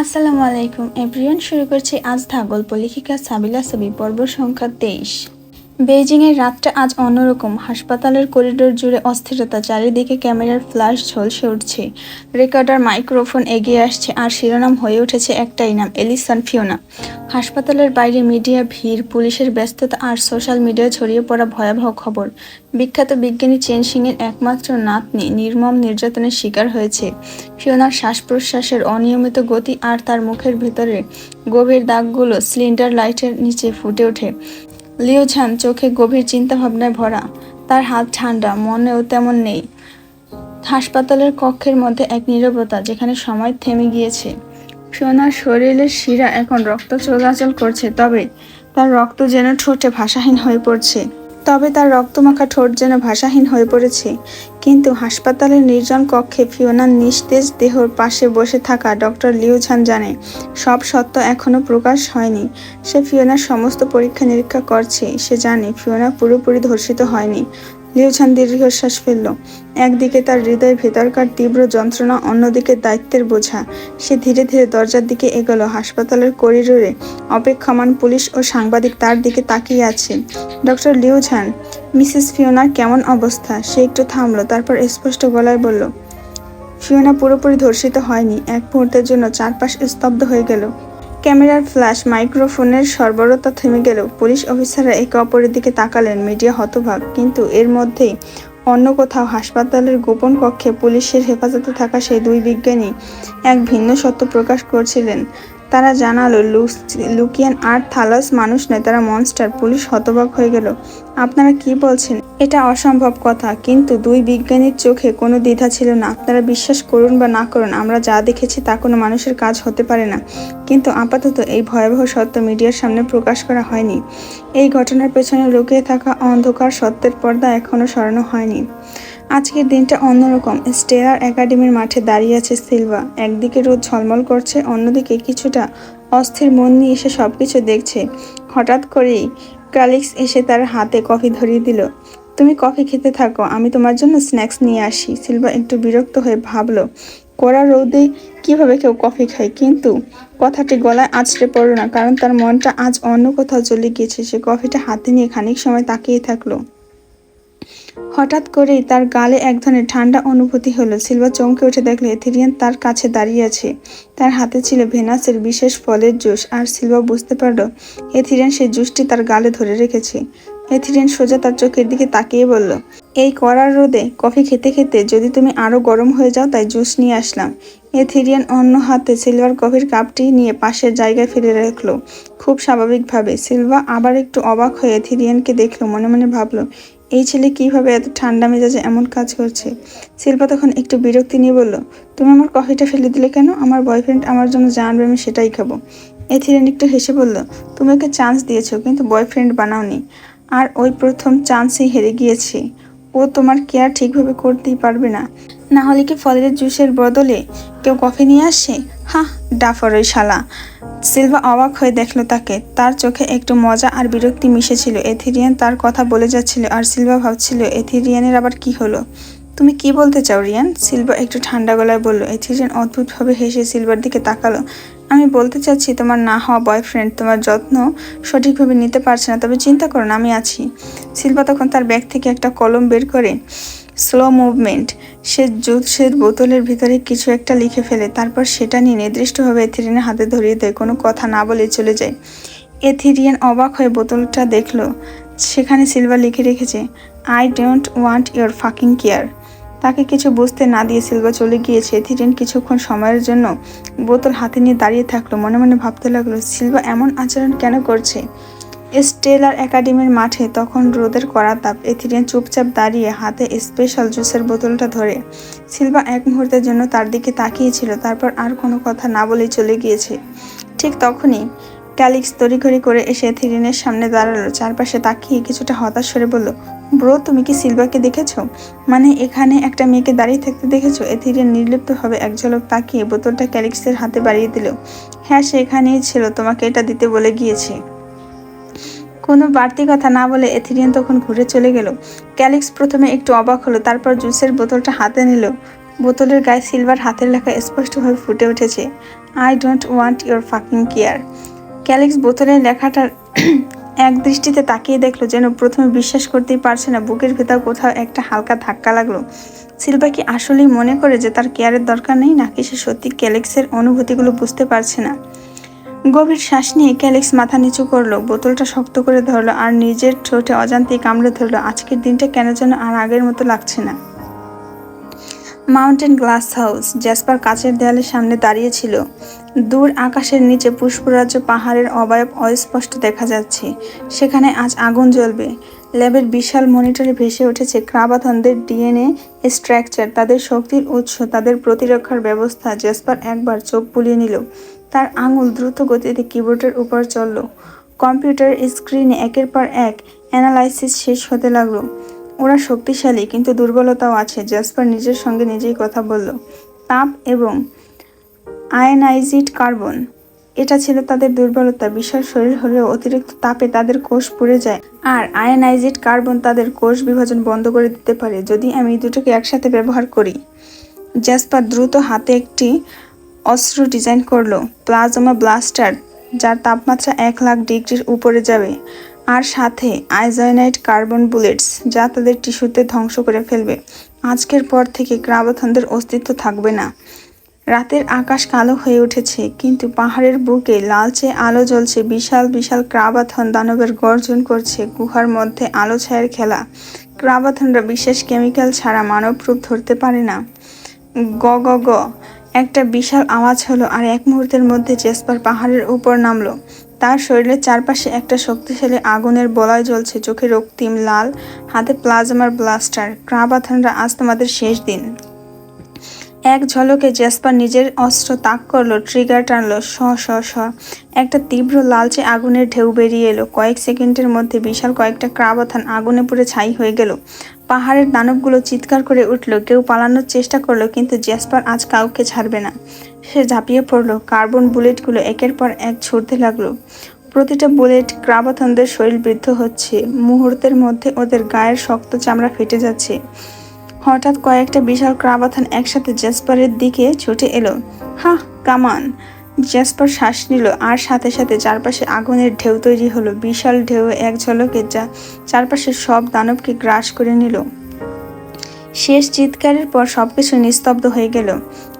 আসসালামু আলাইকুম। এভরিয়ান শুরু করছে আজ ধাগল্প লেখিকা সাবিলা ছবি পর্ব সংখ্যা তেইশ। বেইজিংয়ের রাতটা আজ অন্যরকম। হাসপাতালের করিডোর জুড়ে অস্থিরতা, চারিদিকে ক্যামেরার ফ্ল্যাশ ঝলসে উঠছে। রেকর্ডার মাইক্রোফোন এগিয়ে আসছে আর শিরোনাম হয়ে উঠেছে একটাই নাম, এলিসন ফিওনা। হাসপাতালের বাইরে মিডিয়া ভিড়, পুলিশের ব্যস্ততা আর সোশ্যাল মিডিয়ায় ছড়িয়ে পড়া ভয়াবহ খবর। বিখ্যাত বিজ্ঞানী চেন সিংয়ের একমাত্র নাতনি নির্মম নির্যাতনের শিকার হয়েছে। ফিওনার শ্বাস প্রশ্বাসের অনিয়মিত গতি আর তার মুখের ভেতরে গভীর দাগগুলো সিলিন্ডার লাইটের নিচে ফুটে ওঠে। লিও ঝান চোখে গভীর চিন্তাভাবনায় ভরা। তার হাত ঠান্ডা, মনেও তেমন নেই। হাসপাতালের কক্ষের মধ্যে এক নিরবতা যেখানে সময় থেমে গিয়েছে। সোনার শরীরের শিরা এখন রক্ত চলাচল করছে, তবে তার রক্ত যেন ঠোঁটে ভাষাহীন হয়ে পড়ছে। তবে তার রক্তমাখা ঠোঁট যেন ভাষাহীন হয়ে পড়েছে। কিন্তু হাসপাতালের নির্জন কক্ষে ফিওনার নিস্তেজ দেহর পাশে বসে থাকা ডক্টর লিউঝান জানে, সব সত্য এখনও প্রকাশ হয়নি। সে ফিওনার সমস্ত পরীক্ষা নিরীক্ষা করছে। সে জানে ফিওনা পুরোপুরি ধর্ষিত হয়নি। লিউঝান দীর্ঘশ্বাস ফেলল। একদিকে তার হৃদয় ভেতরকার তীব্র যন্ত্রণা, অন্যদিকে দায়িত্বের বোঝা। সে ধীরে ধীরে দরজার দিকে এগোলো। হাসপাতালের করিডোরে অপেক্ষমান পুলিশ ও সাংবাদিক তার দিকে তাকিয়ে আছে। ডক্টর লিউঝান মিসেস ফিওনার কেমন অবস্থা? সে একটু থামলো, তারপর স্পষ্ট গলায় বলল, ফিওনা পুরোপুরি ধর্ষিত হয়নি। এক মুহূর্তের জন্য চারপাশ স্তব্ধ হয়ে গেল। ক্যামেরার ফ্ল্যাশ, মাইক্রোফোনের সর্বরতা থেমে গেল পুলিশ অফিসাররা একে অপরের দিকে তাকালেন মিডিয়া হতভাগ। কিন্তু এর মধ্যেই অন্য কোথাও হাসপাতালের গোপন কক্ষে পুলিশের হেফাজতে থাকা সেই দুই বিজ্ঞানী এক ভিন্ন সত্য প্রকাশ করছিলেন। তারা জানালো লুকিয়ান আর থালাস মানুষ নয়, তারা মনস্টার, পুলিশ হতবাক হয়ে গেল। আপনারা কি বলছেন? এটা অসম্ভব কথা, কিন্তু দুই বিজ্ঞানীর চোখে কোনো দ্বিধা ছিল না। আপনারা বিশ্বাস করুন বা না করুন, আমরা যা দেখেছি তা কোনো মানুষের কাজ হতে পারে না। কিন্তু আপাতত এই ভয়াবহ সত্য মিডিয়ার সামনে প্রকাশ করা হয়নি। এই ঘটনার পেছনে লুকিয়ে থাকা অন্ধকার সত্যের পর্দা এখনও সরানো হয়নি। আজকের দিনটা অন্যরকম। স্টেলার একাডেমির মাঠে দাঁড়িয়ে আছে সিলভা। একদিকে রোদ ঝলমল করছে, অন্যদিকে কিছুটা অস্থির মন নিয়ে এসে সব কিছু দেখছে। হঠাৎ করেই কালিক্স এসে তার হাতে কফি ধরিয়ে দিল, তুমি কফি খেতে থাকো, আমি তোমার জন্য স্ন্যাক্স নিয়ে আসি। সিলভা একটু বিরক্ত হয়ে ভাবলো, কড়া রোদে কীভাবে কেউ কফি খায়? কিন্তু কথাটি গলায় আছড়ে পড়ল না, কারণ তার মনটা আজ অন্য কোথাও চলে গিয়েছে। সে কফিটা হাতে নিয়ে খানিক সময় তাকিয়ে থাকল। হঠাৎ করেই তার গালে এক ধরনের ঠান্ডা অনুভূতি হলো। সিলভা চমকে উঠে দেখলে এথিরিয়ান তার কাছে দাঁড়িয়ে আছে। তার হাতে ছিল ভেনাসের বিশেষ ফলের জুস আর সিলভা বুঝতে পারল এথিরিয়ান সেই জুসটি তার গালে ধরে রেখেছে। এথিরিয়ান সোজা তার চোখের দিকে তাকিয়ে বলল, এই করার রোদে কফি খেতে খেতে যদি তুমি আরও গরম হয়ে যাও তাই জুস নিয়ে আসলাম। এথিরিয়ান অন্য হাতে সিলভার কফির কাপটি নিয়ে পাশের জায়গায় ফেলে রাখল। খুব স্বাভাবিকভাবে সিলভা আবার একটু অবাক হয়ে এথিরিয়ানকে দেখল, মনে মনে ভাবলো এই ছেলে কীভাবে এত ঠান্ডা মেজাজে এমন কাজ করছে? শিল্পা তখন একটু বিরক্তি নিয়ে বলল, তুমি আমার কফিটা ফেলে দিলে কেন? আমার বয়ফ্রেন্ড আমার জন্য জানবে আমি সেটাই খাব। এথিরেন একটু হেসে বলল, তুমি ওকে চান্স দিয়েছ, কিন্তু বয়ফ্রেন্ড বানাওনি। আর ওই প্রথম চান্সেই হেরে গিয়েছে। ও তোমার কেয়ার ঠিকভাবে করতেই পারবে না। না হলে কি ফলের জুসের বদলে কেউ কফি নিয়ে আসে? হাহ ডাফর ওই শালা। সিলভা অবাক হয়ে দেখল তাকে। তার চোখে একটু মজা আর বিরক্তি মিশেছিল। এথিরিয়ান তার কথা বলে যাচ্ছিল আর সিলভা ভাবছিল, এথিরিয়ানের আবার কি হলো? তুমি কি বলতে চাও, রিয়ান? সিলভা একটু ঠান্ডা গলায় বলল, এথিরিয়ান অদ্ভুতভাবে হেসে সিলভার দিকে তাকালো। আমি বলতে চাচ্ছি, তোমার না হওয়া বয়ফ্রেন্ড তোমার যত্ন সঠিকভাবে নিতে পারছে না, তবে চিন্তা করো না, আমি আছি। সিলভা তখন তার ব্যাগ থেকে একটা কলম বের করে স্লো মুভমেন্ট সে জুসের বোতলের ভিতরে কিছু একটা লিখে ফেলে, তারপর সেটা নিয়ে নির্দিষ্টভাবে এথিরিয়ানের হাতে ধরিয়ে দেয়, কোনো কথা না বলে চলে যায়। এথিরিয়ান অবাক হয়ে বোতলটা দেখল, সেখানে সিলভা লিখে রেখেছে I don't want your fucking care তাকে কিছু বুঝতে না দিয়ে সিলভা চলে গিয়েছে এথিরিয়ান কিছুক্ষণ সময়ের জন্য বোতল হাতে নিয়ে দাঁড়িয়ে থাকল, মনে মনে ভাবতে লাগল সিলভা এমন আচরণ কেন করছে? স্টেলার একাডেমির মাঠে তখন রোদের কড়া তাপ। এথিরিয়ান চুপচাপ দাঁড়িয়ে হাতে স্পেশাল জুসের বোতলটা ধরে। সিলভা এক মুহূর্তের জন্য তার দিকে তাকিয়েছিল তারপর আর কোনো কথা না বলেই চলে গিয়েছে। ঠিক তখনই ক্যালিক্স তড়িঘড়ি করে এসে এথিরিনের সামনে দাঁড়াল। চারপাশে তাকিয়ে কিছুটা হতাশ করে বলল, ব্রো, তুমি কি সিলভাকে দেখেছ? মানে এখানে একটা মেয়েকে দাঁড়িয়ে থাকতে দেখেছ? এথিরিয়ান নির্লিপ্তভাবে এক ঝলক তাকিয়ে বোতলটা ক্যালিক্সের হাতে বাড়িয়ে দিল হ্যাঁ সে এখানেই ছিল, তোমাকে এটা দিতে বলে গিয়েছে। কোনো বাড়তি কথা না বলে এথিরিয়ান তখন ঘুরে চলে গেল। ক্যালিক্স প্রথমে একটু অবাক হলো, তারপর জুসের বোতলটা হাতে নিল। বোতলের গায়ে সিলভার হাতের লেখা স্পষ্টভাবে ফুটে উঠেছে, I don't want your fucking care. Calyx বোতলের লেখাটার এক দৃষ্টিতে তাকিয়ে দেখল যেন প্রথমে বিশ্বাস করতেই পারছে না, বুকের ভেতর কোথাও একটা হালকা ধাক্কা লাগল। সিলভা কি আসলেই মনে করে যে তার কেয়ারের দরকার নেই, নাকি সে সত্যি ক্যালিক্সের অনুভূতিগুলো বুঝতে পারছে না? গভীর শ্বাস নিয়ে ক্যালিক্স মাথা নিচু করল, বোতলটা শক্ত করে ধরলো আর নিজের ঠোঁটে অজান্তেই কামড়ে ধরলো। আজকের দিনটা কেন যেন আর আগের মতো লাগছে না। মাউন্টেন গ্লাস হাউস, জ্যাসপার কাচের দেয়ালের সামনে দাঁড়িয়ে ছিল। দূর আকাশের নিচে পুষ্পরাজ্য পাহাড়ের অবয়ব অস্পষ্ট দেখা যাচ্ছে। সেখানে আজ আগুন জ্বলবে। ল্যাবের বিশাল মনিটরে ভেসে উঠেছে ক্রাবাথনদের ডিএনএ স্ট্রাকচার, তাদের শক্তির উৎস, তাদের প্রতিরক্ষার ব্যবস্থা। জ্যাসপার একবার চোখ বুলিয়ে নিল। তার আঙুল দ্রুত গতিতে কিবোর্ডের উপর চলল। কম্পিউটার স্ক্রিনে একের পর এক অ্যানালাইসিস শেষ হতে লাগল। ওরা শক্তিশালী কিন্তু দুর্বলতাও আছে জাসপার নিজের সঙ্গে নিজেই কথা বলল। তাপ এবং আয়নাইজিড কার্বন, এটা ছিল তাদের দুর্বলতা। বিশাল শরীর হলেও অতিরিক্ত তাপে তাদের কোষ পুড়ে যায়। আর আয়নাইজিড কার্বন তাদের কোষ বিভাজন বন্ধ করে দিতে পারে, যদি আমি দুটোকে একসাথে ব্যবহার করি। জাসপার দ্রুত হাতে একটি অস্ত্র ডিজাইন করল প্লাজমা ব্লাস্টার, যার তাপমাত্রা এক লাখ ডিগ্রির উপরে যাবে, আর সাথে আইজাইনাইট কার্বন বুলেটস, যা তাদের টিস্যুতে ধ্বংস করে ফেলবে। আজকের পর থেকে ক্রাবাথনদের অস্তিত্ব থাকবে না। রাতের আকাশ কালো হয়ে উঠেছে, কিন্তু পাহাড়ের বুকে লালচে আলো জ্বলছে, বিশাল বিশাল ক্রাবাথন দানবের গর্জন করছে, গুহার মধ্যে আলো ছায়ের খেলা। ক্রাবাথনরা বিশেষ কেমিক্যাল ছাড়া মানব রূপ ধরতে পারে না। গ গ গ একটা বিশাল আওয়াজ হলো আর এক মুহূর্তের মধ্যে জেসপার পাহাড়ের উপর নামলো। তার শরীরের চারপাশে একটা শক্তিশালী আগুনের বলয় জ্বলছে চোখে রক্তিম লাল, হাতে প্লাজমার ব্লাস্টার, ক্রাবাথানরা আজ তোমাদের শেষ দিন। এক ঝলকে জেসপার নিজের অস্ত্র তাক করল, ট্রিগার টানলো স স স একটা তীব্র লালচে আগুনের ঢেউ বেরিয়ে এলো। কয়েক সেকেন্ডের মধ্যে বিশাল কয়েকটা ক্রাবাথান আগুনে পুড়ে ছাই হয়ে গেল। পাহাড়ের দানবগুলো চিৎকার করে উঠল। কেউ পালানোর চেষ্টা করল, কিন্তু জেসপার আজ কাউকে ছাড়বে না। সে ঝাঁপিয়ে পড়ল। কার্বন বুলেটগুলো একের পর এক ছুটতে লাগল। প্রতিটা বুলেট ক্রাবাথনদের শরীর বৃদ্ধ হচ্ছে। মুহূর্তের মধ্যে ওদের গায়ের শক্ত চামড়া ফেটে যাচ্ছে। হঠাৎ কয়েকটা বিশাল ক্রাবাথান একসাথে জেসপারের দিকে ছুটে এলো। হা কামান জেসপার শ্বাস নিল আর সাথে সাথে চারপাশে আগুনের ঢেউ তৈরি হলো। বিশাল ঢেউ, এক ঝলকে যা চারপাশে সব দানবকে গ্রাস করে নিল। শেষ চিৎকারের পর সবকিছু নিস্তব্ধ হয়ে গেল।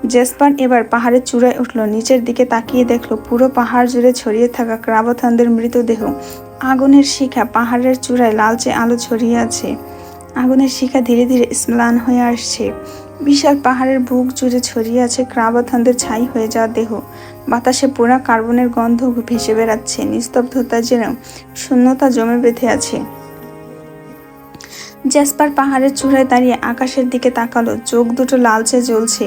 জেসপার এবার পাহাড়ের চূড়ায় উঠল, নিচের দিকে তাকিয়ে দেখল পুরো পাহাড় জুড়ে ছড়িয়ে থাকা ক্রাবথানদের মৃতদেহ। আগুনের শিখা পাহাড়ের চূড়ায় লালচে আলো ছড়িয়ে আছে। আগুনের শিখা ধীরে ধীরে স্ম্লান হয়ে আসছে। বিশাল পাহাড়ের বুক জুড়ে ছড়িয়ে আছে ক্রাবাথানদের ছাই হয়ে যাওয়া দেহ। বাতাসে পোড়া কার্বনের গন্ধ ভেসে বেড়াচ্ছে। নিস্তব্ধতা যেন শূন্যতা জমে বেঁধে আছে। জ্যাসপার পাহাড়ের চূড়ায় দাঁড়িয়ে আকাশের দিকে তাকালো। চোখ দুটো লালচে জ্বলছে।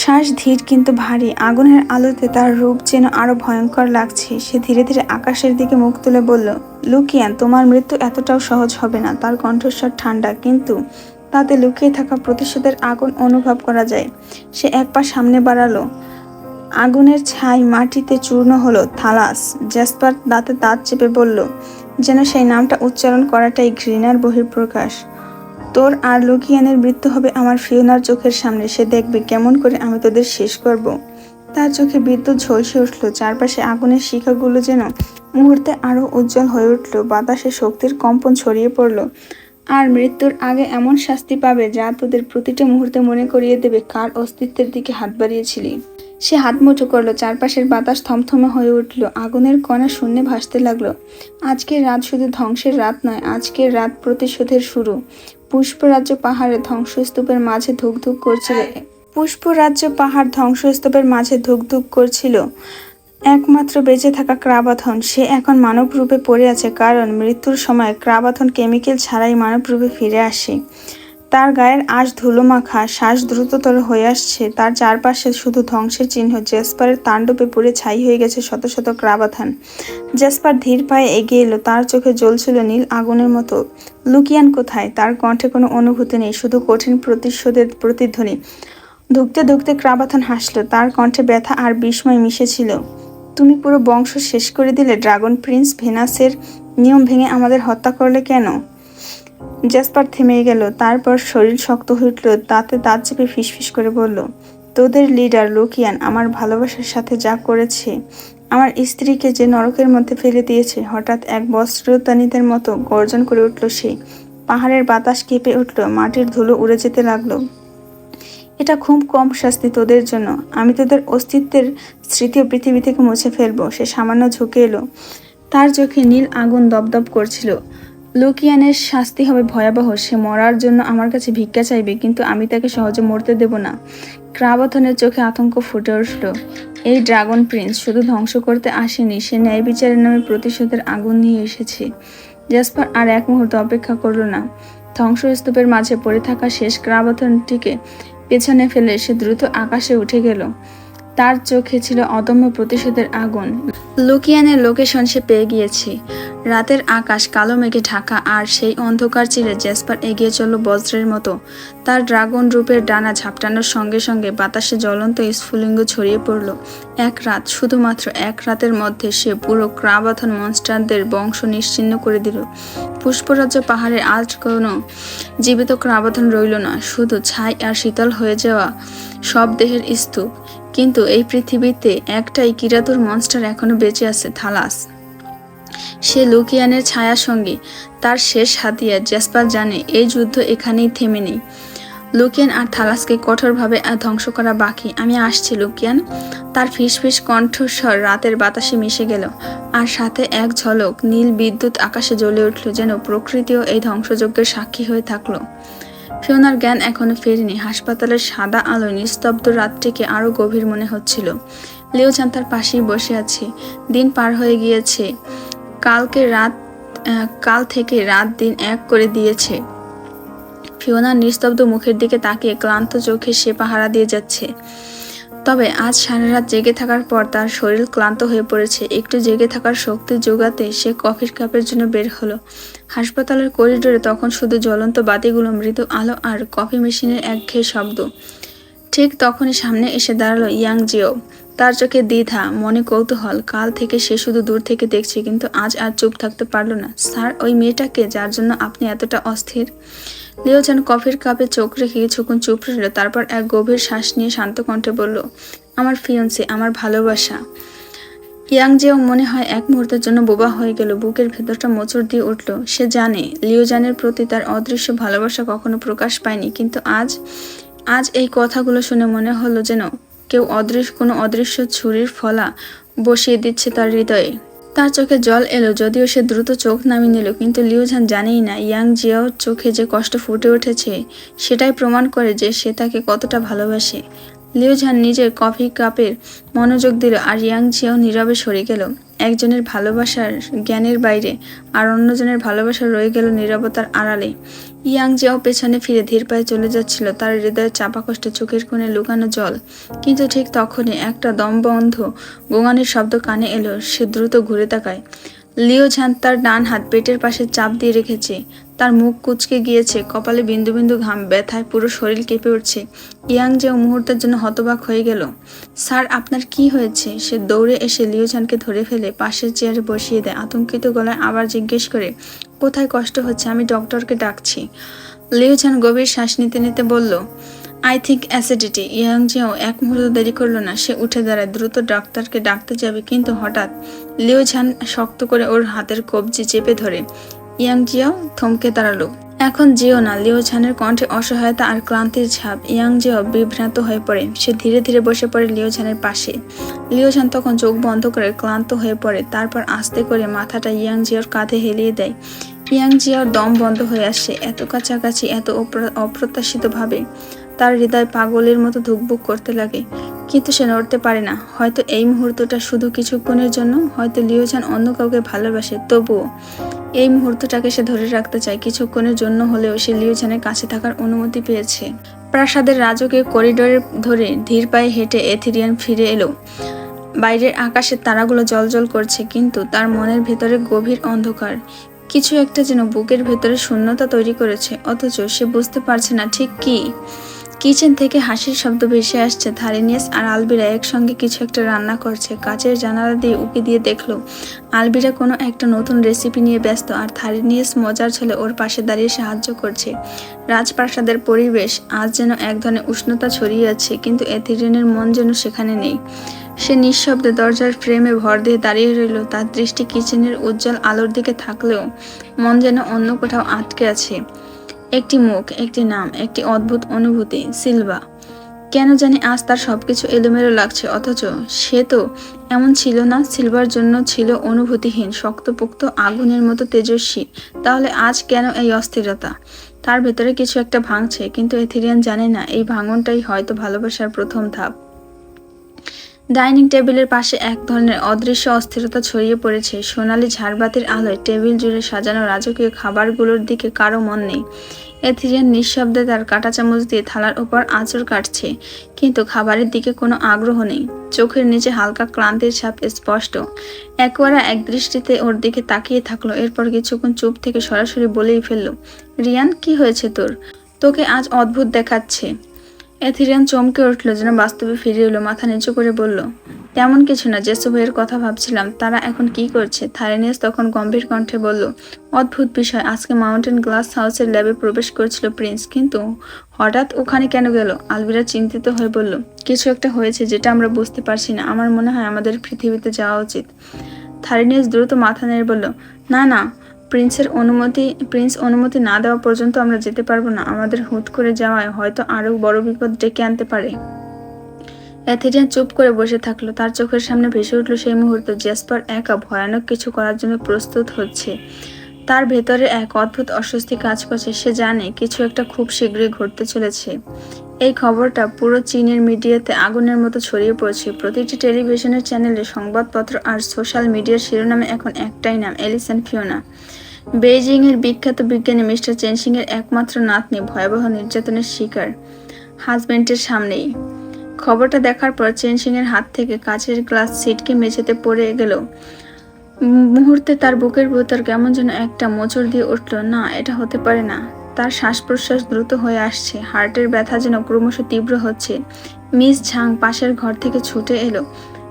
শ্বাস ধীর কিন্তু ভারী। আগুনের আলোতে তার রূপ যেন আরও ভয়ঙ্কর লাগছে। সে ধীরে ধীরে আকাশের দিকে মুখ তুলে বলল, লুকিয়ান, তোমার মৃত্যু এতটাও সহজ হবে না। তার কণ্ঠস্বর ঠান্ডা, কিন্তু তাতে লুকিয়ে থাকা প্রতিশোধের আগুন অনুভব করা যায়। সে এক পা সামনে বাড়ালো। আগুনের ছাই মাটিতে চূর্ণ হলো। থালাস জ্যাসপার দাঁতে দাঁত চেপে বলল, যেন সেই নামটা উচ্চারণ করাটাই ঘৃণার বহিঃপ্রকাশ। তোর আর লুকিয়ানের মৃত্যু হবে আমার ফিওনার চোখের সামনে। সে দেখবে কেমন করে আমি তোদের শেষ করব। তার চোখে বিদ্যুৎ ঝলসে উঠল, চারপাশে আগুনের শিখাগুলো যেন মুহূর্তে আরও উজ্জ্বল হয়ে উঠল। বাতাসে শক্তির কম্পন ছড়িয়ে পড়ল। আর মৃত্যুর আগে এমন শাস্তি পাবে যা তোদের প্রতিটা মুহূর্তে মনে করিয়ে দেবে। কার অস্তিত্বের দিকে হাত বাড়িয়েছিলি। সে হাত মুঠো করল, চারপাশের বাতাস থমথমে হয়ে উঠল। আগুনের কণা শূন্যে ভাসতে লাগল। আজকের রাত শুধু ধ্বংসের রাত নয়, আজকের রাত প্রতিশোধের শুরু। পুষ্পরাজ্য পাহাড়ে ধ্বংসস্তূপের মাঝে ধুকধুক করছিল। পুষ্পরাজ্য পাহাড় ধ্বংসস্তূপের মাঝে ধুকধুক করছিল। একমাত্র বেঁচে থাকা ক্রাবাথন সে এখন মানব রূপে পড়ে আছে কারণ মৃত্যুর সময় ক্রাবাথন কেমিক্যাল ছাড়াই মানব রূপে ফিরে আসে। তার গায়ের আশ ধুলো মাখা শ্বাস দ্রুততর হয়ে আসছে। তার চারপাশে শুধু ধ্বংসের চিহ্ন। জেসপারের তাণ্ডবে পুড়ে ছাই হয়ে গেছে শত শত ক্রাবাথান। জেসপার ধীর পায়ে এগিয়ে এলো। তার চোখে জ্বলছিল নীল আগুনের মতো। লুকিয়ান কোথায়? তার কণ্ঠে কোনো অনুভূতি নেই, শুধু কঠিন প্রতিশোধের প্রতিধ্বনি। ধুকতে ধুকতে ক্রাবাথান হাসলো। তার কণ্ঠে ব্যথা আর বিস্ময় মিশেছিল। তুমি পুরো বংশ শেষ করে দিলে, ড্রাগন প্রিন্স ভেনাসের নিয়ম ভেঙে আমাদের হত্যা করলে কেন? জ্যাসপার থেমে গেল, তারপর শরীর শক্ত হয়ে উঠল তাতে দাঁত চেপে ফিসফিস করে বলল, তোদের লিডার লুকিয়ান আমার ভালোবাসার সাথে যা করেছে, আমার স্ত্রীকে যে নরকের মধ্যে ফেলে দিয়েছে, হঠাৎ এক বস্ত্রতানিদের মতো গর্জন করে উঠল সে। পাহাড়ের বাতাস কেঁপে উঠল, মাটির ধুলো উড়ে যেতে লাগল। এটা খুব কম শাস্তি তোদের জন্য, আমি তোদের অস্তিত্বের স্মৃতিও পৃথিবী থেকে মুছে ফেলব। সে সামান্য ঝুঁকে এলো। তার চোখে নীল আগুন দপদপ করছিল। লুকিয়ানের শাস্তি হবে ভয়াবহ। সে মরার জন্য আমার কাছে ভিক্ষা চাইবে, কিন্তু আমি তাকে সহজে মরতে দেব না। ক্রাবথনের চোখে আতঙ্ক ফুটে উঠল। এই ড্রাগন প্রিন্স শুধু ধ্বংস করতে আসেনি, সে ন্যায় বিচারের নামে প্রতিশোধের আগুন নিয়ে এসেছে। জাসপার আর এক মুহূর্ত অপেক্ষা করল না। ধ্বংসস্তূপের মাঝে পড়ে থাকা শেষ ক্রাবথনটিকে পেছনে ফেলে সে দ্রুত আকাশে উঠে গেল। তার চোখে ছিল অদম্য প্রতিশোধের আগুন। লুকিয়ানের লোকেশন সে পেয়ে গিয়েছে। রাতের আকাশ কালো মেঘে ঢাকা আর সেই অন্ধকার চিরে জ্যাসপার এগিয়ে চলল বজ্রের মতো। তার ড্রাগন রূপের ডানা ঝাপটানোর সঙ্গে সঙ্গে বাতাসে জ্বলন্ত স্ফুলিঙ্গ ছড়িয়ে পড়ল। এক রাত, শুধুমাত্র এক রাতের মধ্যে সে পুরো ক্রাবাথন মনস্টারদের বংশ নিশ্চিহ্ন করে দিল। পুষ্পরাজ্য পাহাড়ে আজ কোনো জীবিত ক্রাবাথন রইল না, শুধু ছাই আর শীতল হয়ে যাওয়া সব দেহের স্তূপ। কিন্তু এই পৃথিবীতে একটাই কিরাতুর মনস্টার এখনও বেঁচে আছে, থালাস। সে লুকিয়ানের ছায়া সঙ্গী, তার শেষ হাতিয়ার জ্যাসপার জানে এই যুদ্ধ এখানেই থেমে নেই। লুকিয়ান আর থালাসকে কঠোরভাবে ধ্বংস করা বাকি। আমি আসছি, লুকিয়ান। তার ফিসফিস কণ্ঠস্বর রাতের বাতাসে মিশে গেল, আর সাথে এক ঝলক নীল বিদ্যুৎ আকাশে জ্বলে উঠল যেন প্রকৃতিও এই ধ্বংসযজ্ঞের সাক্ষী হয়ে থাকল। ফিওনার জ্ঞান এখনও ফেরেনি। হাসপাতালের সাদা আলোয় নিস্তব্ধ রাতটিকে আরও গভীর মনে হচ্ছিল। লিও চান তার পাশেই বসে আছে। দিন পার হয়ে গিয়েছে। কালকে রাত কাল থেকে রাত দিন এক করে দিয়েছে। ফিওনার নিস্তব্ধ মুখের দিকে তাকিয়ে ক্লান্ত চোখে সে পাহারা দিয়ে যাচ্ছে। তবে আজ সারা রাত জেগে থাকার পর তার শরীর ক্লান্ত হয়ে পড়েছে। একটু জেগে থাকার শক্তি যোগাতে সে কফির কাপের জন্য বের হলো। হাসপাতালের করিডোরে তখন শুধু জ্বলন্ত বাতিগুলো, মৃদু আলো আর কফি মেশিনের একঘেয়ে শব্দ। ঠিক তখনই সামনে এসে দাঁড়াল ইয়াং জিও। তার চোখে দ্বিধা, মনে কৌতূহল। কাল থেকে সে শুধু দূর থেকে দেখছে, কিন্তু আজ আর চুপ থাকতে পারল না। স্যার, ওই মেয়েটাকে যার জন্য আপনি এতটা অস্থির? লিও যেন কফির কাপে চোখ রেখে কিছুক্ষণ চুপ রইল, তারপর এক গভীর শ্বাস নিয়ে শান্ত কণ্ঠে বলল, আমার ফিয়ন্সে, আমার ভালোবাসা। ইয়াং যেও মনে হয় এক মুহূর্তের জন্য বোবা হয়ে গেল, বুকের ভেতরটা মোচড় দিয়ে উঠল। সে জানে লিওজানের প্রতি তার অদৃশ্য ভালোবাসা কখনো প্রকাশ পায়নি, কিন্তু আজ আজ এই কথাগুলো শুনে মনে হলো যেন কেউ অদৃশ্য, কোনো অদৃশ্য ছুরির ফলা বসিয়ে দিচ্ছে তার হৃদয়ে। তার চোখে জল এলো, যদিও সে দ্রুত চোখ নামিয়ে নিল, কিন্তু লিওঝান জানেই না ইয়াং জিয়াও চোখে যে কষ্ট ফুটে উঠেছে, সেটাই প্রমাণ করে যে সে তাকে কতটা ভালোবাসে। লিওঝান নিজের কফি কাপের মনোযোগ দিল আর ইয়াং জিয়াও নীরবে সরে গেল। একজনের ভালোবাসার জ্ঞানের বাইরে আর অন্যজনের ভালোবাসা রয়ে গেল নীরবতার আড়ালে। ইয়াং জিয়াও পেছনে ফিরে ধীর পায়ে চলে যাচ্ছিল। তার হৃদয়ের চাপা কষ্টে চোখের কোণে লুকানো জল। কিন্তু ঠিক তখনই একটা দমবন্ধ গোঙানির শব্দ কানে এলো, সে দ্রুত ঘুরে তাকায়। লিও ঝান তার ডান হাত পেটের পাশে চাপ দিয়ে রেখেছে। তার মুখ কুচকে গিয়েছে, কপালে বিন্দু বিন্দু ঘাম, ব্যথায় পুরো শরীর কেঁপে উঠছে। ইয়াং যে মুহূর্তের জন্য হতবাক হয়ে গেল। স্যার, আপনার কি হয়েছে? সে দৌড়ে এসে লিওঝানকে ধরে ফেলে, পাশের চেয়ারে বসিয়ে দেয়, আতঙ্কিত গলায় আবার জিজ্ঞেস করে, কোথায় কষ্ট হচ্ছে? আমি ডক্টরকে ডাকছি। লিওঝান গভীর শ্বাস নিতে নিতে বলল, I think acidity. Yang Jiao এক মুহূর্ত দেরি করল না, সে উঠে দাঁড়ায়, দ্রুত ডাক্তারকে ডাকতে যাবে। কিন্তু হঠাৎ লিও ঝান শক্ত করে ওর হাতের কবজি চেপে ধরে ইয়াং জিয়াও থমকে দাঁড়াল। এখন জিও না, লিও ঝানের কণ্ঠে অসহায়তা আর ক্লান্তির ছাপ। ইয়াং জিও বিভ্রান্ত হয়ে পড়ে। সে ধীরে ধীরে বসে পড়ে লিও ঝানের পাশে। লিও ঝান তখন চোখ বন্ধ করে ক্লান্ত হয়ে পড়ে। তারপর আস্তে করে মাথাটা ইয়াং জিওর কাঁধে হেলিয়ে দেয়। ইয়াং জিয়ার দম বন্ধ হয়ে আসে এত কাছাকাছি, এত অপ্র- অপ্রত্যাশিতভাবে। তার হৃদয় পাগলের মতো ধুকবুক করতে লাগে। কিন্তু সে নড়তে পারে না। হয়তো এই মুহূর্তটা শুধু কিছুক্ষণের জন্য, হয়তো লিওজান অন্য কাউকে ভালোবাসে, তবুও এই মুহূর্তটাকে সে ধরে রাখতে চায়। কিছুক্ষণের জন্য হলেও সে লিওজানের কাছে থাকার অনুমতি পেয়েছে। প্রাসাদের রাজকে করিডোরে ধরে ধীর পায়ে হেঁটে এথিরিয়ান ফিরে এলো। বাইরের আকাশের তারাগুলো জলজল করছে, কিন্তু তার মনের ভেতরে গভীর অন্ধকার। কিছু একটা যেন বুকের ভেতরে শূন্যতা তৈরি করেছে, অথচ সে বুঝতে পারছে না ঠিক কি। কিচেন থেকে হাসির শব্দ ভেসে আসছে থারিনিয়াস আর আলবিরা একসঙ্গে কিছু একটা রান্না করছে। কাচের জানালা দিয়ে উকি দিয়ে দেখল, আলবিরা কোনো একটা নতুন রেসিপি নিয়ে ব্যস্ত আর থারিনিয়াস মজার ছলে ওর পাশে দাঁড়িয়ে সাহায্য করছে। রাজপ্রাসাদের পরিবেশ আজ যেন এক ধরনের উষ্ণতা ছড়িয়ে আছে, কিন্তু এথিরিনের মন যেন সেখানে নেই। সে নিঃশব্দে দরজার ফ্রেমে ভর দিয়ে দাঁড়িয়ে রইল, তার দৃষ্টি কিচেনের উজ্জ্বল আলোর দিকে থাকলেও মন যেন অন্য কোথাও আটকে আছে। একটি মুখ, একটি নাম, একটি অদ্ভুত অনুভূতি, সিলভা। কেন জানি আজ তার সবকিছু এলোমেলো লাগছে, অথচ সে তো এমন ছিল না, সিলভার জন্য ছিল অনুভূতিহীন, শক্তপোক্ত, আগুনের মতো তেজস্বী। তাহলে আজ কেন এই অস্থিরতা? তার ভেতরে কিছু একটা ভাঙছে, কিন্তু এথিরিয়ান জানে না, এই ভাঙনটাই হয়তো ভালোবাসার প্রথম ধাপ। ডাইনিং টেবিলের পাশে এক ধরনের অদৃশ্য অস্থিরতা ছড়িয়ে পড়েছে। সোনালি ঝাড়বাতির আলোয় টেবিল জুড়ে সাজানো রাজকীয় খাবারগুলোর দিকে কারও মন নেই। এথিরিয়ান নিঃশব্দে তার কাঁটা চামচ দিয়ে থালার ওপর আঁচড় কাটছে, কিন্তু খাবারের দিকে কোনো আগ্রহ নেই। চোখের নিচে হালকা ক্লান্তির ছাপ স্পষ্ট। একবারা এক দৃষ্টিতে ওর দিকে তাকিয়ে থাকল, এরপর কিছুক্ষণ চুপ থেকে সরাসরি বলেই ফেলল, রিয়ান, কি হয়েছে তোর? তোকে আজ অদ্ভুত দেখাচ্ছে। এথিরিয়ান চমকে উঠল যেন বাস্তবে ফিরে এলো, মাথা নিচু করে বলল, তেমন কিছু না যেসব ভাইয়ের কথা ভাবছিলাম, তারা এখন কি করছে? থারেনিয়াস তখন গম্ভীর কণ্ঠে বলল, অদ্ভুত বিষয়, আজকে মাউন্টেন গ্লাস হাউসের ল্যাবে প্রবেশ করেছিল প্রিন্স, কিন্তু হঠাৎ ওখানে কেন গেল? আলবিরা চিন্তিত হয়ে বলল, কিছু একটা হয়েছে যেটা আমরা বুঝতে পারছি না, আমার মনে হয় আমাদের পৃথিবীতে যাওয়া উচিত। থারেনিয়াস দ্রুত মাথা নেড়ে বলল, না না প্রিন্সের অনুমতি, প্রিন্স অনুমতি না দেওয়া পর্যন্ত আমরা যেতে পারব না। আমাদের হুট করে যাওয়ায় হয়তো আরও বড় বিপদ ডেকে আনতে পারে। অ্যাথেরিয়ান চুপ করে বসে থাকল। তার চোখের সামনে ভেসে উঠল সেই মুহূর্তে। জেসপার একা ভয়ানক কিছু করার জন্য প্রস্তুত হচ্ছে। তার ভেতরে এক অদ্ভুত অস্বস্তি কাজ করছে। সে জানে কিছু একটা খুব শীঘ্রই ঘটতে চলেছে। এই খবরটা পুরো চীনের মিডিয়াতে আগুনের মতো ছড়িয়ে পড়েছে। প্রতিটি টেলিভিশনের চ্যানেলে সংবাদপত্র আর সোশ্যাল মিডিয়ার শিরোনামে এখন একটাই নাম এলিসেন ফিওনা। বেইজিংয়ের বিখ্যাত বিজ্ঞানী মিস্টার চেনসিংয়ের একমাত্র নাতনি ভয়াবহ নির্যাতনের শিকার হাজব্যান্ডের সামনেই। খবরটা দেখার পর চেনসিংয়ের হাত থেকে কাচের গ্লাস সিটকে মেঝেতে পড়ে গেল। মুহূর্তে তার বুকের ভেতর কেমন যেন একটা মোচড় দিয়ে উঠল, না, এটা হতে পারে না। তার শ্বাস প্রশ্বাস দ্রুত হয়ে আসছে। হার্টের ব্যথা যেন ক্রমশ তীব্র হচ্ছে। মিস ঝাং পাশের ঘর থেকে ছুটে এলো।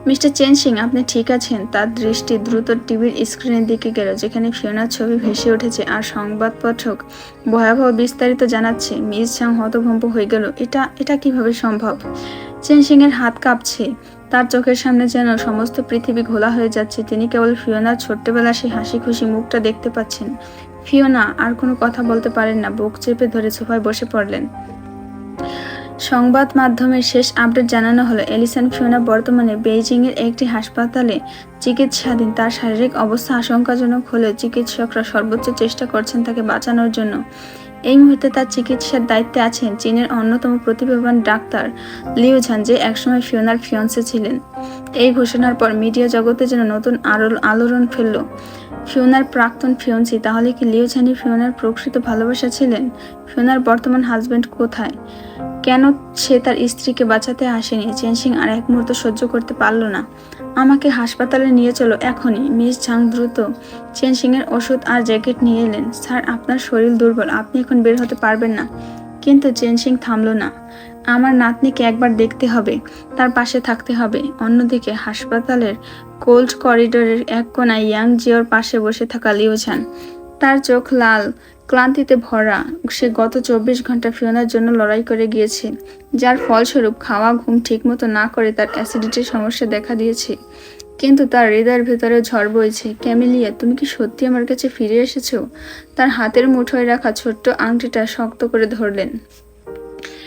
মিস্টার চেন সিং আপনি ঠিক আছেন? তার দৃষ্টি দ্রুত টিভির স্ক্রিনের দিকে গেল, যেখানে ফিওনার ছবি ভেসে উঠেছে আর সংবাদ পাঠক ভয়াবহ বিস্তারিত জানাচ্ছে। মিস ঝাং হতভম্ব হয়ে গেল, এটা এটা কীভাবে সম্ভব? চেন সিং এর হাত কাঁপছে। তার চোখের সামনে যেন সমস্ত পৃথিবী ঘোলা হয়ে যাচ্ছে, তিনি কেবল ফিওনার ছোট্টবেলা সেই হাসি খুশি মুখটা দেখতে পাচ্ছেন। ফিওনা, আর কোনো কথা বলতে পারেন না, বুক চেপে ধরে সোফায় বসে পড়লেন। সংবাদ মাধ্যমের শেষ আপডেট জানানো হলো, এলিসান ফিওনা বর্তমানে বেইজিংয়ের একটি হাসপাতালে চিকিৎসাধীন। তার শারীরিক অবস্থা আশঙ্কাজনক হলেও চিকিৎসকরা সর্বোচ্চ চেষ্টা করছেন তাকে বাঁচানোর জন্য। এই মুহূর্তে তার চিকিৎসার দায়িত্বে আছেন চীনের অন্যতম প্রতিভাবান ডাক্তার লিউ ঝান যে একসময় ফিওনার ফিয়ন্সে ছিলেন। এই ঘোষণার পর মিডিয়া জগতে যেন নতুন আলোড়ন ফেলল। ফিওনার প্রাক্তন ফিয়ন্সি তাহলে কি লিও ঝানি ফিওনার প্রকৃত ভালোবাসা ছিলেন? ফিওনার বর্তমান হাজব্যান্ড কোথায়? কেন সে তার স্ত্রীকে বাঁচাতে আসেনি? চেনসিং আর এক মুহূর্ত সহ্য করতে পারল না। আমাকে হাসপাতালে নিয়ে চলো এখনই। মিস ঝাং দ্রুত চেনসিং এর ওষুধ আর জ্যাকেট নিয়ে এলেন। স্যার, আপনার শরীর দুর্বল। আপনি এখন বের হতে পারবেন না। কিন্তু জেনসিং থামল না। আমার নাতনিকে একবার দেখতে হবে, তার পাশে থাকতে হবে। অন্যদিকে হাসপাতালের কোল্ড করিডোরের এক কোনায় ইয়াং জিওর পাশে বসে থাকা লিওঝান তার চোখ লাল, ক্লান্তিতে ভরা। সে গত চব্বিশ ঘণ্টা ফিওনার জন্য লড়াই করে গিয়েছে, যার ফলস্বরূপ খাওয়া ঘুম ঠিকমতো না করে তার অ্যাসিডিটির সমস্যা দেখা দিয়েছে। কিন্তু তার হৃদয়ের ভেতরে ঝড় বইছে। ক্যামিলিয়া, তুমি কি সত্যি আমার কাছে ফিরে এসেছ? তার হাতের মুঠোয় রাখা ছোট্ট আংটিটা শক্ত করে ধরলেন।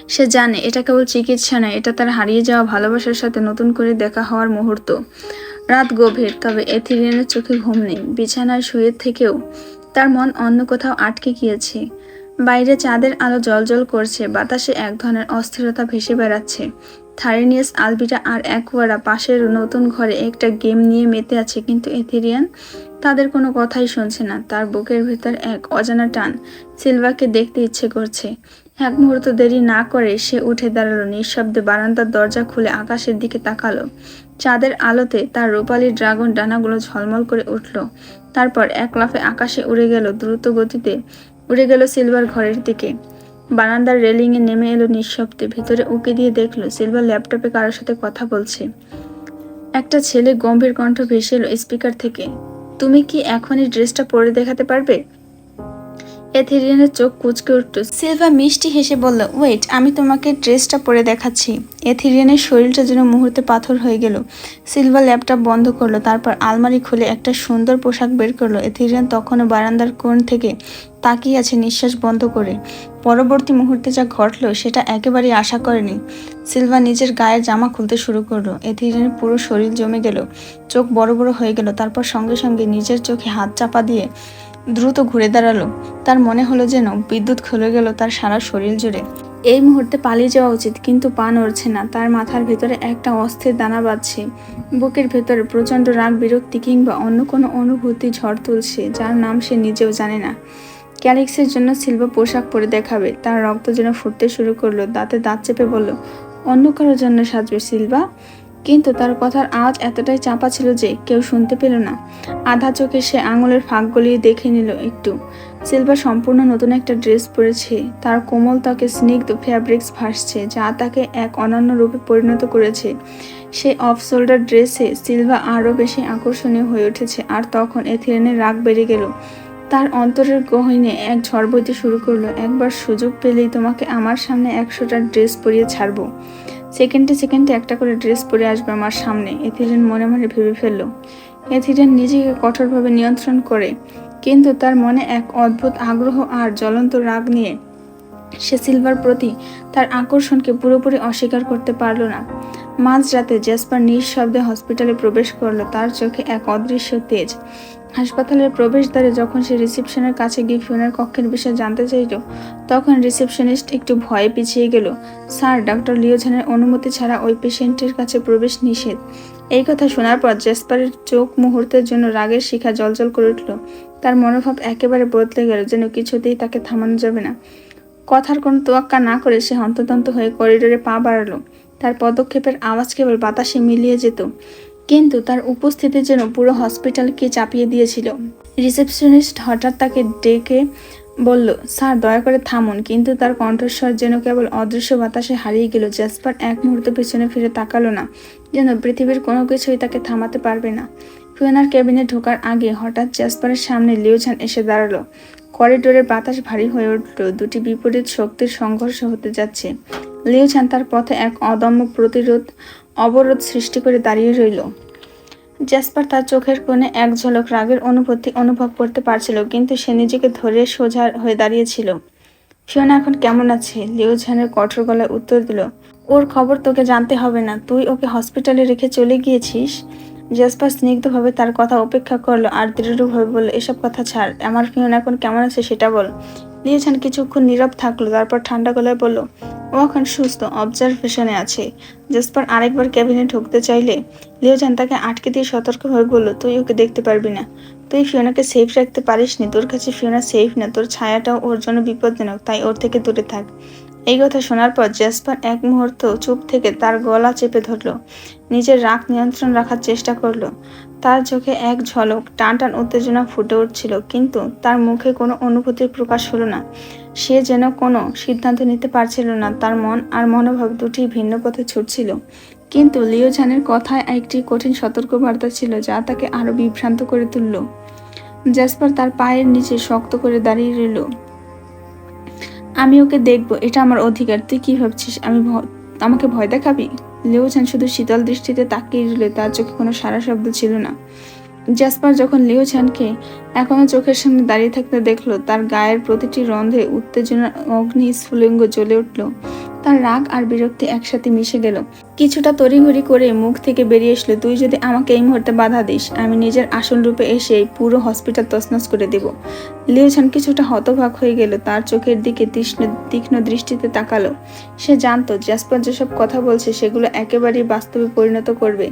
সে জানে, এটা কেবল চিকিৎসা নয়, এটা তার হারিয়ে যাওয়া ভালোবাসার সাথে নতুন করে দেখা হওয়ার মুহূর্ত। রাত গভীর, তবে এথিরিয়ানের চোখে ঘুম নেই। বিছানায় শুয়ে থেকেও তার মন অন্য কোথাও আটকে গিয়েছে। বাইরে চাঁদের আলো জলজল করছে, বাতাসে এক ধরনের অস্থিরতা ভেসে বেড়াচ্ছে। থারিনিয়াস আলবিটা আর অ্যাকোয়ারা পাশের নতুন ঘরে একটা গেম নিয়ে মেতে আছে, কিন্তু এথেরিয়ান তাদের কোনো কথাই শুনছে না। তার বুকের ভেতর এক অজানা টান। সিলভাকে দেখতে ইচ্ছে করছে। এক মুহূর্ত দেরি না করে সে উঠে দাঁড়াল, নিঃশব্দে বারান্দার দরজা খুলে আকাশের দিকে তাকালো। চাঁদের আলোতে তার রূপালী ড্রাগন ডানাগুলো ঝলমল করে উঠল। তারপর এক লাফে আকাশে উড়ে গেল, দ্রুত গতিতে উড়ে গেল সিলভার ঘরের দিকে। বারান্দার রেলিংয়ে নেমে এলো নিঃশব্দে। ভিতরে উকি দিয়ে দেখল সিলভার ল্যাপটপে কারোর সাথে কথা বলছে। একটা ছেলে গম্ভীর কণ্ঠ ভেসে এলো স্পিকার থেকে। তুমি কি এখন এই ড্রেসটা পরে দেখাতে পারবে? এথেরিয়ানের চোখ কুচকে উঠল। সিলভা মিষ্টি হেসে বলল, ওয়েট, আমি তোমাকে ড্রেসটা পরে দেখাচ্ছি। এথেরিয়ানের শরীরটা যেন মুহূর্তে পাথর হয়ে গেল। সিলভা ল্যাপটপ বন্ধ করল, তারপর আলমারি খুলে একটা সুন্দর পোশাক বের করল। এথেরিয়ান তখনও বারান্দার কোণ থেকে তাকিয়ে আছে নিঃশ্বাস বন্ধ করে। পরবর্তী মুহূর্তে যা ঘটলো, সেটা একেবারেই আশা করেনি। সিলভা নিজের গায়ের জামা খুলতে শুরু করল। এথেরিয়ানের পুরো শরীর জমে গেল। চোখ বড় বড় হয়ে গেল। তারপর সঙ্গে সঙ্গে নিজের চোখে হাত চাপা দিয়ে দ্রুত ঘুরে দাঁড়াল। তার মনে হলো যেন বিদ্যুৎ খুলে গেল তার সারা শরীর জুড়ে। এই মুহূর্তে পালিয়ে যাওয়া উচিত, কিন্তু পা নড়ছে না। তার মাথার ভেতরে একটা অস্থির দানা বাঁধছে। বুকের ভেতরে প্রচণ্ড রাগ, বিরক্তি কিংবা অন্য কোনো অনুভূতি ঝড় তুলছে, যার নাম সে নিজেও জানে না। ক্যালিক্সের জন্য সিলভা পোশাক পরে দেখাবে। তার রক্ত যেন ফুটতে শুরু করল, দাঁতে দাঁত চেপে বলল, অন্য কারোর জন্য সাজবে সিলভা? কিন্তু তার কথার আওয়াজ এতটাই চাপা ছিল যে কেউ শুনতে পেল না। আধা চোখে সে আঙুলের ফাঁক গলিয়ে দেখে নিল একটু। সিলভা সম্পূর্ণ নতুন একটা ড্রেস পরেছে। তার কোমল ত্বকে স্নিগ্ধ ফ্যাব্রিক্স ভাসছে, যা তাকে এক অনন্য রূপে পরিণত করেছে। সেই অফ শোল্ডার ড্রেসে সিলভা আরও বেশি আকর্ষণীয় হয়ে উঠেছে, আর তখন এথিরেনের রাগ বেড়ে গেল। তার অন্তরের গহীনে এক ঝড় বইতে শুরু করল। একবার সুযোগ পেলেই তোমাকে আমার সামনে একশোটা ড্রেস পরিয়ে ছাড়বো। সেকেন্ডে সেকেন্ডে একটা করে ড্রেস পরে আসবে আমার সামনে, এথিরেন মনে মনে ভেবে ফেলল। এথিরেন নিজেকে কঠোরভাবে নিয়ন্ত্রণ করে, কিন্তু তার মনে এক অদ্ভুত আগ্রহ আর জ্বলন্ত রাগ নিয়ে সে সিলভার প্রতি তার আকর্ষণকে পুরোপুরি অস্বীকার করতে পারল না। মাঝরাতে জেসপার নিঃশব্দে হসপিটালে প্রবেশ করল, তার চোখে এক অদৃশ্য তেজ। হাসপাতালের প্রবেশদ্বারে যখন সে রিসেপশনের কাছে গিয়ে ফিওনার কক্ষের বিষয়ে জানতে চাইল, তখন রিসেপশনিস্ট একটু ভয়ে পিছিয়ে গেল। স্যার ডক্টর লিওঝানের অনুমতি ছাড়া ওই পেশেন্টের কাছে প্রবেশ নিষেধ। এই কথা শোনার পর জেসপারের চোখ মুহূর্তের জন্য রাগের শিখা জলজল করে উঠল। তার মনোভাব একেবারে বদলে গেল, যেন কিছুতেই তাকে থামানো যাবে না। কথার কোনো তোয়াক্কা না করে সে হন্তদন্ত হয়ে করিডোরে পা বাড়ালো। তার পদক্ষেপের আওয়াজ কেবল বাতাসে মিলিয়ে যেত। কিন্তু তার উপস্থিতি যেন পুরো হসপিটালকে চাপিয়ে দিয়েছিল। রিসেপশনিস্ট হঠাৎ তাকে ডেকে বলল, স্যার, দয়া করে থামুন। কিন্তু তার কণ্ঠস্বর যেন কেবল অদৃশ্য বাতাসে হারিয়ে গেল। জাসপার এক মুহূর্ত পেছনে ফিরে তাকালো না, যেন পৃথিবীর কোনো কিছুই তাকে থামাতে পারবে না। ফিওনার ক্যাবিনে ঢোকার আগে হঠাৎ জাসপারের সামনে লিওঝান এসে দাঁড়াল। করিডোরের বাতাস ভারী হয়ে উঠল, দুটি বিপরীত শক্তির সংঘর্ষ হতে যাচ্ছে। লিওঝান তার পথে এক অদম্য প্রতিরোধ অবরোধ সৃষ্টি করে দাঁড়িয়ে রইল। জ্যাসপার তার চোখের কোণে এক ঝলক রাগের অনুভূতি অনুভব করতে পারছিল, কিন্তু সে নিজেকে ধরে সোজা হয়ে দাঁড়িয়েছিল। ফিওনা এখন কেমন আছে? লিওঝানের কঠোর গলায় উত্তর দিল, ওর খবর তোকে জানতে হবে না, তুই ওকে হসপিটালে রেখে চলে গিয়েছিস? জাসপার স্নিগ্ধভাবে তার কথা উপেক্ষা করল, আর দৃঢ়ভাবে বলল, এসব কথা ছাড়, আমার ফিওনা এখন কেমন আছে সেটা বল। লিওঝান কিছুক্ষণ নীরব থাকল, তারপর ঠান্ডা গলায় বলল, ও এখন সুস্থ অবজারভেশনে আছে। জাসপার আরেকবার ক্যাবিনে ঢুকতে চাইলে লিওজান তাকে আটকে দিয়ে সতর্ক হয়ে বলল, তুই ওকে দেখতে পারবি না। তুই ফিওনাকে সেফ রাখতে পারিস নি তোর কাছে ফিওনা সেফ না। তোর ছায়াটাও ওর জন্য বিপজ্জনক, তাই ওর থেকে দূরে থাক। এই কথা শোনার পর জ্যাসপার এক মুহূর্ত চুপ থেকে তার গলা চেপে ধরল। নিজের রাগ নিয়ন্ত্রণ রাখার চেষ্টা করল। তার চোখে এক ঝলক টান টান উত্তেজনা ফুটে উঠছিল, কিন্তু তার মুখে কোনো অনুভূতির প্রকাশ হলো না। সে যেন কোনো সিদ্ধান্ত নিতে পারছিল না, তার মন আর মনোভাব দুটি ভিন্ন পথে ছুটছিল। কিন্তু লিওঝানের কথায় একটি কঠিন সতর্কবার্তা ছিল, যা তাকে আরও বিভ্রান্ত করে তুলল। জ্যাসপার তার পায়ের নিচে শক্ত করে দাঁড়িয়ে রইল। আমি ওকে দেখব, এটা আমার অধিকার, তুই কি ভাবছিস? আমি আমাকে ভয় দেখাবি? লিওঝান শুধু শীতল দৃষ্টিতে তাকিয়ে রইলে তার চোখে কোনো সারা শব্দ ছিল না। জাসপার যখন লিওঝানকে এখনও চোখের সামনে দাঁড়িয়ে থাকতে দেখল, তার গায়ের প্রতিটি রন্ধে উত্তেজনা অগ্নি স্ফুলিঙ্গ জ্বলে উঠল। তার রাগ আর বিরক্তি একসাথে মিশে গেল। কিছুটা তড়িঘড়ি করে মুখ থেকে বেরিয়ে আসলো, তুই যদি আমাকে এই মুহূর্তে বাধা দিস, আমি নিজের আসল রূপে এসে পুরো হসপিটাল তছনছ করে দেব। লিওছান কিছুটা হতভাগ হয়ে গেল, তার চোখের দিকে তীক্ষ্ণ তীক্ষ্ণ দৃষ্টিতে তাকালো। সে জানতো জাসপার যেসব কথা বলছে, সেগুলো একেবারেই বাস্তবে পরিণত করবে।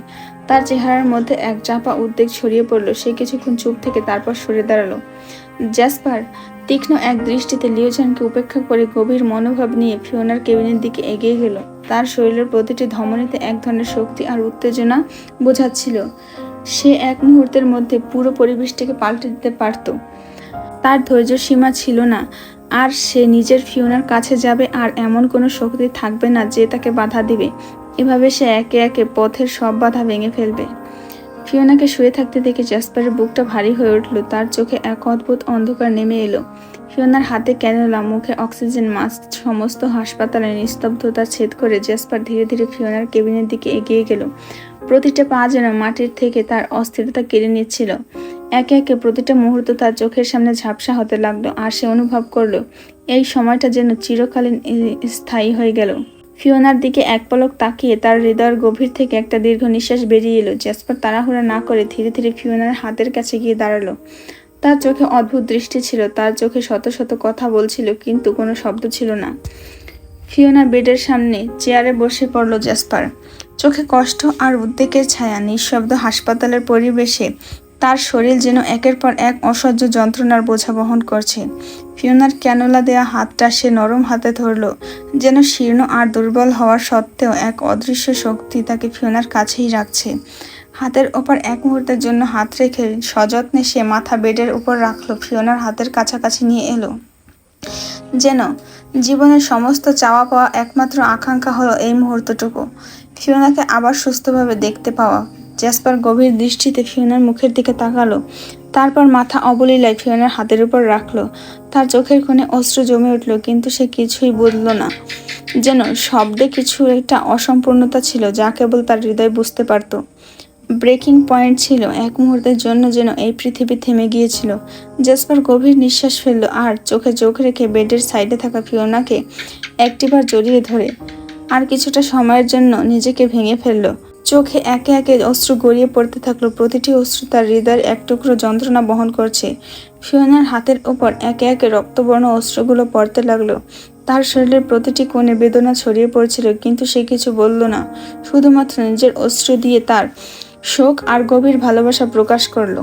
তার চেহারার মধ্যে এক চাপা উদ্বেগ ছড়িয়ে পড়ল, সে কিছুক্ষণ চুপ থেকে তারপর সরে দাঁড়াল। জাসপার তীক্ষ্ণ এক দৃষ্টিতে লিওজানকে উপেক্ষা করে গভীর মনোভাব নিয়ে ফিওনার কেবিনের দিকে এগিয়ে গেল। তার শরীরের প্রতিটি ধমনীতে এক ধরনের শক্তি আর উত্তেজনা বোঝাচ্ছিল। সে এক মুহূর্তের মধ্যে পুরো পরিবেশটাকে পাল্টে দিতে পারত। তার ধৈর্য সীমা ছিল না, আর সে নিজের ফিওনার কাছে যাবে আর এমন কোনো শক্তি থাকবে না যে তাকে বাধা দিবে। এভাবে সে একে একে পথের সব বাধা ভেঙে ফেলবে। ফিওনাকে শুয়ে থাকতে দেখে জাসপারের বুকটা ভারী হয়ে উঠল। তার চোখে এক অদ্ভুত অন্ধকার নেমে এলো। ফিওনার হাতে ক্যানেলা, মুখে অক্সিজেন মাস্ক, সমস্ত হাসপাতালে নিস্তব্ধতা ছেদ করে জাসপার ধীরে ধীরে ফিওনার কেবিনের দিকে এগিয়ে গেল। প্রতিটা পা যেন মাটির থেকে তার অস্থিরতা কেড়ে নিচ্ছিল। একে একে প্রতিটা মুহূর্ত তার চোখের সামনে ঝাপসা হতে লাগল আর সে অনুভব করল, এই সময়টা যেন চিরকালীন স্থায়ী হয়ে গেল। ফিওনার দিকে এক পলক তাকিয়ে তার হৃদয়ের গভীর থেকে একটা দীর্ঘ নিঃশ্বাস বেরিয়ে এলো। জ্যাসপার তাড়াহুড়া না করে ধীরে ধীরে ফিওনার হাতের কাছে গিয়ে দাঁড়াল। তার চোখে অদ্ভুত দৃষ্টি ছিল, তার চোখে শত শত কথা বলছিল, কিন্তু কোনো শব্দ ছিল না। ফিওনা বেডের সামনে চেয়ারে বসে পড়ল জ্যাসপার চোখে কষ্ট আর উদ্বেগের ছায়া, নিঃশব্দ হাসপাতালের পরিবেশে তার শরীর যেন একের পর এক অসহ্য যন্ত্রণার বোঝা বহন করছে। ফিওনার ক্যানোলা দেয়া হাতটা সে নরম হাতে ধরল, যেন শীর্ণ আর দুর্বল হওয়ার সত্ত্বেও এক অদৃশ্য শক্তি তাকে ফিওনার কাছেই রাখছে। হাতের ওপর এক মুহূর্তের জন্য হাত রেখে সযত্নে সে মাথা বেডের উপর রাখল, ফিওনার হাতের কাছাকাছি নিয়ে এলো। যেন জীবনের সমস্ত চাওয়া পাওয়া একমাত্র আকাঙ্ক্ষা হলো এই মুহূর্তটুকু। ফিওনাকে আবার সুস্থভাবে দেখতে পাওয়া। জ্যাসপার গভীর দৃষ্টিতে ফিওনার মুখের দিকে তাকালো। তারপর মাথা অবলীলায় ফিওনার হাতের উপর রাখল। তার চোখের কোণে অস্ত্র জমে উঠল, কিন্তু সে কিছুই বলল না। যেন শব্দে কিছু একটা অসম্পূর্ণতা ছিল, যা কেবল তার হৃদয় বুঝতে পারত। ব্রেকিং পয়েন্ট ছিল এক মুহূর্তের জন্য যেন এই পৃথিবী থেমে গিয়েছিল। জেসপার গভীর নিঃশ্বাস ফেলল আর চোখে চোখ রেখে বেডের সাইডে থাকা ফিওনাকে একটিবার জড়িয়ে ধরে, আর কিছুটা সময়ের জন্য নিজেকে ভেঙে ফেলল। চোখে একে একে অস্ত্র গড়িয়ে পড়তে থাকল। প্রতিটি অস্ত্র তার হৃদয়ের এক টুকরো যন্ত্রণা বহন করছে। ফিওনার হাতের ওপর একে একে রক্তবর্ণ অস্ত্রগুলো পড়তে লাগল। তার শরীরের প্রতিটি কোণে বেদনা ছড়িয়ে পড়ছিল, কিন্তু সে কিছু বলল না। শুধুমাত্র নিজের অস্ত্র দিয়ে তার শোক আর গভীর ভালোবাসা প্রকাশ করল।